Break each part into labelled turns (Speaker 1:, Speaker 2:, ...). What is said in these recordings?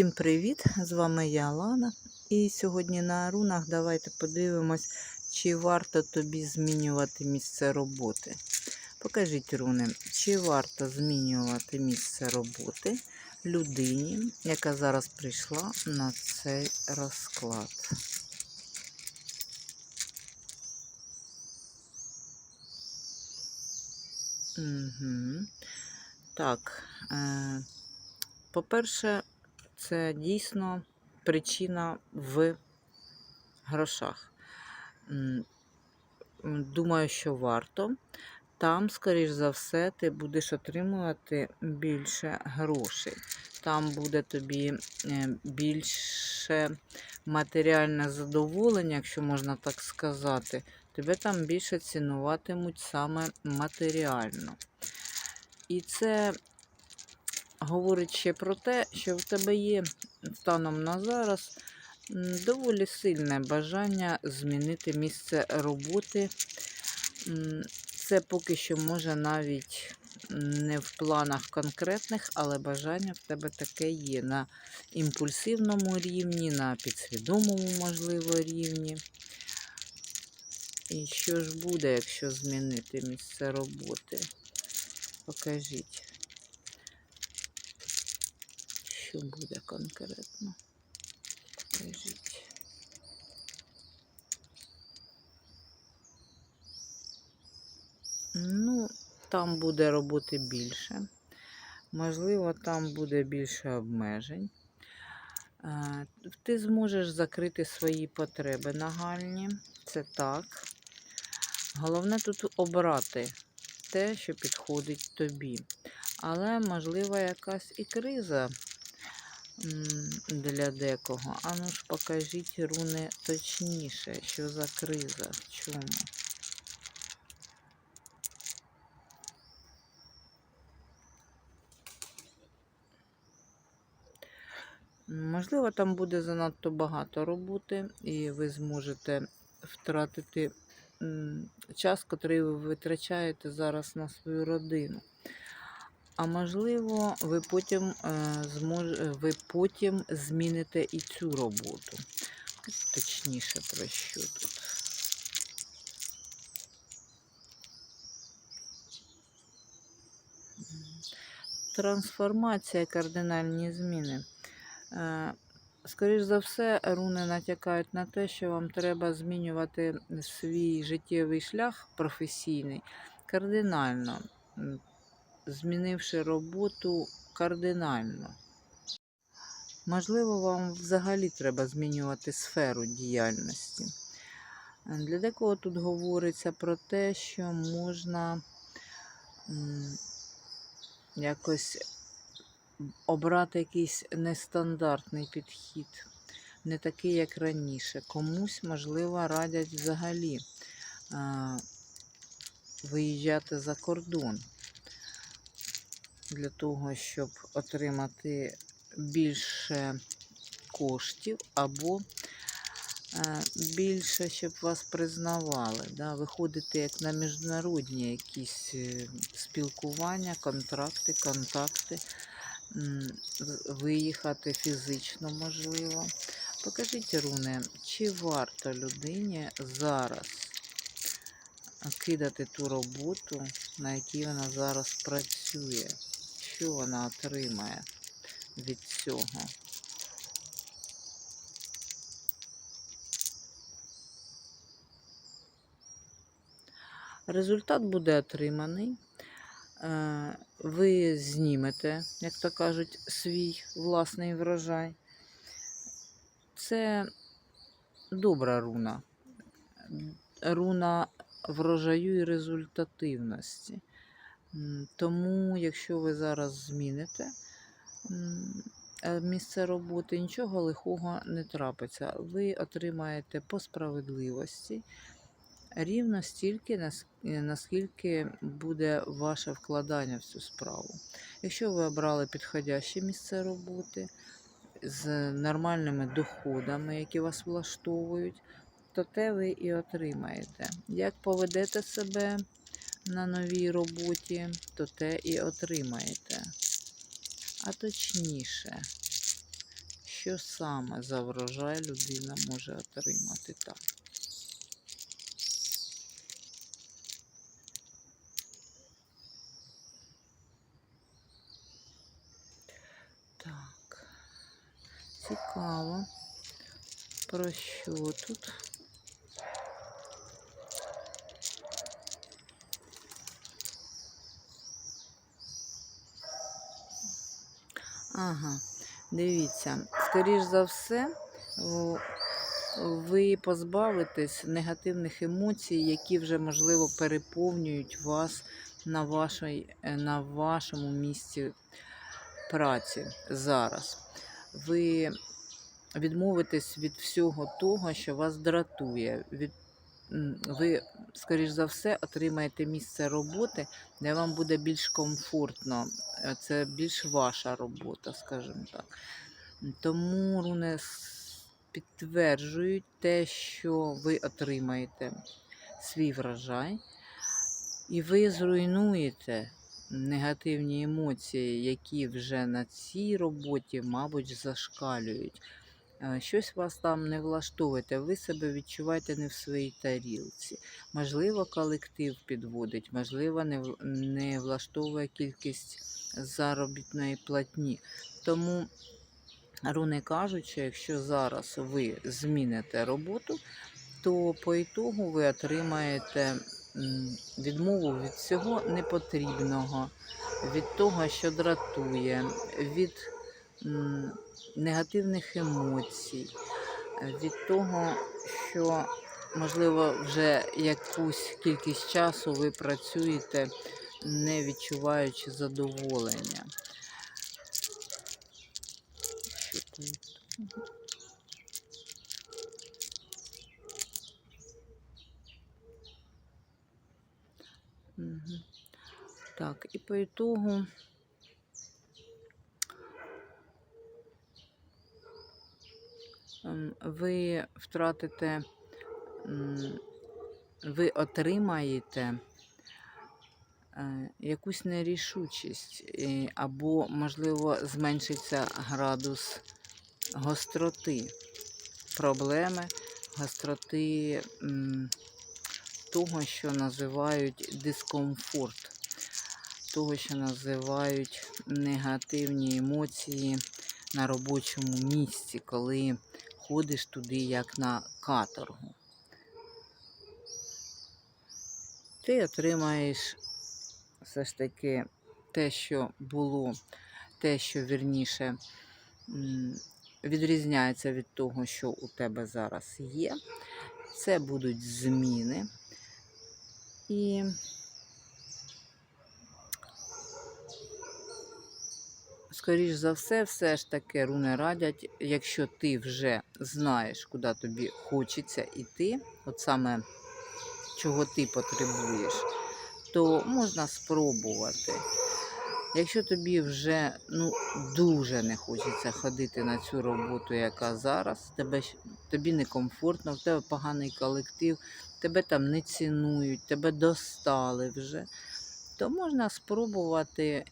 Speaker 1: Всім привіт! З вами я Лана. І сьогодні на рунах давайте подивимось, чи варто тобі змінювати місце роботи. Покажіть руни, чи варто змінювати місце роботи людині, яка зараз прийшла на цей розклад. Угу. Так, е, по-перше, це дійсно причина в грошах. Думаю, що варто. Там, скоріш за все, ти будеш отримувати більше грошей. Там буде тобі е, більше матеріальне задоволення, якщо можна так сказати. Тебе там більше цінуватимуть саме матеріально. І це говорить ще про те, що в тебе є станом на зараз доволі сильне бажання змінити місце роботи. Це поки що може навіть не в планах конкретних, але бажання в тебе таке є на імпульсивному рівні, на підсвідомому, можливо, рівні. І що ж буде, якщо змінити місце роботи? Покажіть. Що буде конкретно? Покажіть. Ну, там буде роботи більше. Можливо, там буде більше обмежень. Е, Ти зможеш закрити свої потреби нагальні. Це так. Головне тут обрати те, що підходить тобі. Але, можливо, якась і криза для декого. А ну ж покажіть руни точніше, що за криза, в чому. Можливо, там буде занадто багато роботи, і ви зможете втратити час, який ви витрачаєте зараз на свою родину. А можливо, ви потім, е, змож... ви потім зміните і цю роботу. Точніше про що тут. Трансформація, кардинальні зміни. Е, Скоріш за все, руни натякають на те, що вам треба змінювати свій життєвий шлях професійний кардинально, змінивши роботу кардинально. Можливо, вам взагалі треба змінювати сферу діяльності. Для декого тут говориться про те, що можна якось обрати якийсь нестандартний підхід, не такий, як раніше. Комусь, можливо, радять взагалі виїжджати за кордон для того, щоб отримати більше коштів або е, більше, щоб вас признавали. Да? Виходити як на міжнародні якісь е, спілкування, контракти, контакти виїхати фізично можливо. Покажіть, руни, чи варто людині зараз кидати ту роботу, на якій вона зараз працює? Що вона отримає від цього? Результат буде отриманий. Е, Ви знімете, як то кажуть, свій власний врожай. Це добра руна. Руна врожаю і результативності. Тому, якщо ви зараз зміните е, місце роботи, нічого лихого не трапиться. Ви отримаєте по справедливості рівно стільки, е, наскільки буде ваше вкладання в цю справу. Якщо ви обрали підходяще місце роботи з нормальними доходами, які вас влаштовують, то те ви і отримаєте. Як поведете себе на новій роботі, то те і отримаєте. А точніше, Що саме за врожай людина може отримати так? Так, цікаво. Про що тут? Ага, дивіться, скоріш за все, ви позбавитесь негативних емоцій, які вже, можливо, переповнюють вас на, вашій, е, на вашому місці праці зараз. Ви відмовитесь від всього того, що вас дратує. Від, ви, скоріш за все, отримаєте місце роботи, де вам буде більш комфортно. Е, Це більш ваша робота, скажімо так. Тому руни підтверджують те, що ви отримаєте свій врожай, і ви зруйнуєте негативні емоції, які вже на цій роботі, мабуть, зашкалюють. Щось вас там не влаштовуєте, ви себе відчуваєте не в своїй тарілці. Можливо, колектив підводить, можливо, не, влаштовує кількість заробітної платні. Тому руни кажуть, що якщо зараз ви зміните роботу, то по ітогу ви отримаєте відмову від всього непотрібного, від того, що дратує, від негативних емоцій, е, від того, що, можливо, вже якусь кількість часу ви працюєте, не відчуваючи задоволення. Так, і по ітогу ви втратите, ви отримаєте е, якусь нерішучість, або, можливо, зменшиться градус гостроти проблеми, гостроти того, що називають дискомфорт, того, що називають негативні емоції на робочому місці, коли ходиш туди як на каторгу. Ти отримаєш все ж таки те, що було, те, що вірніше відрізняється від того, що у тебе зараз є. Це будуть зміни. І скоріш за все, все ж таки руни радять, якщо ти вже знаєш, куди тобі хочеться йти, от саме чого ти потребуєш, то можна спробувати. Якщо тобі вже ну, дуже не хочеться ходити на цю роботу, яка зараз, тебе, тобі некомфортно, в тебе поганий колектив, тебе там не цінують, тебе достали вже, то можна спробувати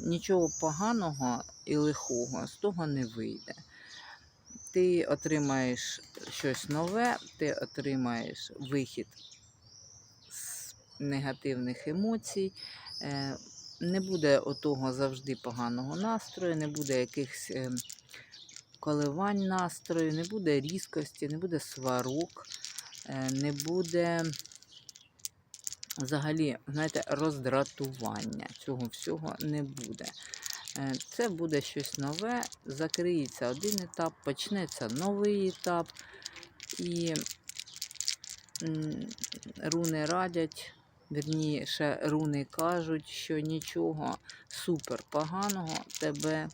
Speaker 1: нічого поганого і лихого з того не вийде. Ти отримаєш щось нове, ти отримаєш вихід з негативних емоцій. Е, не буде отого завжди поганого настрою, не буде якихось е, коливань настрою, не буде різкості, не буде сварок, е, не буде взагалі, знаєте, роздратування. Цього всього не буде. Е, Це буде щось нове, закриється один етап, почнеться новий етап, і руни радять, вірніше, руни кажуть, що нічого супер поганого тебе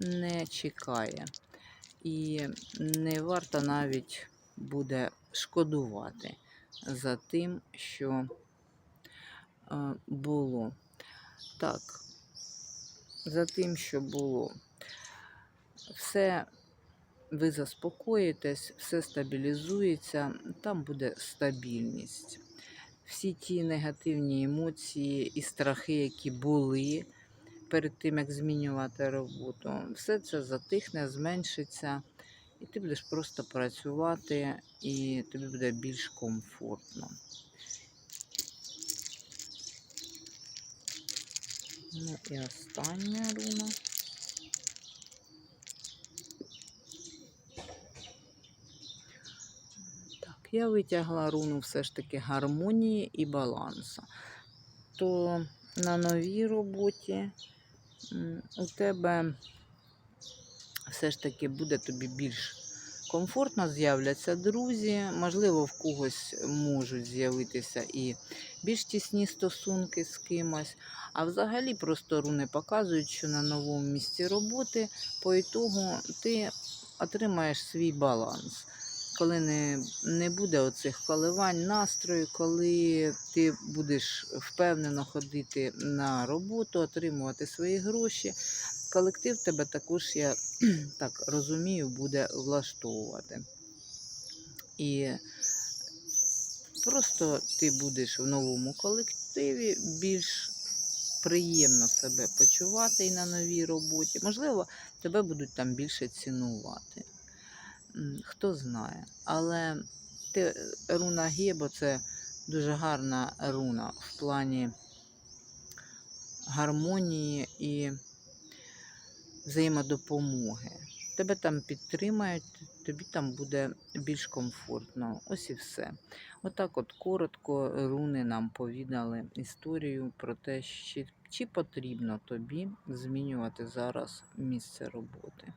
Speaker 1: не чекає. І не варто навіть буде шкодувати за тим, що було. Так, за тим, що було. Все ви заспокоїтесь, все стабілізується, там буде стабільність. Всі ті негативні емоції і страхи, які були, перед тим, як змінювати роботу, все це затихне, зменшиться, і ти будеш просто працювати, і тобі буде більш комфортно. Ну і остання руна. Так, я витягла руну все ж таки гармонії і балансу. То на новій роботі у тебе все ж таки буде тобі більш комфортно, з'являться друзі, можливо, в когось можуть з'явитися і більш тісні стосунки з кимось. А взагалі просто руни показують, що на новому місці роботи по ітогу ти отримаєш свій баланс. Коли не, не буде оцих коливань настрою, коли ти будеш впевнено ходити на роботу, отримувати свої гроші, колектив тебе також, я так розумію, буде влаштовувати. І просто ти будеш в новому колективі більш приємно себе почувати і на новій роботі. Можливо, тебе будуть там більше цінувати. Хто знає. Але ти, руна Гебо це дуже гарна руна в плані гармонії і взаємодопомоги. Тебе там підтримають, тобі там буде більш комфортно. Ось і все. Отак, от коротко, руни нам повідали історію про те, чи, чи потрібно тобі змінювати зараз місце роботи.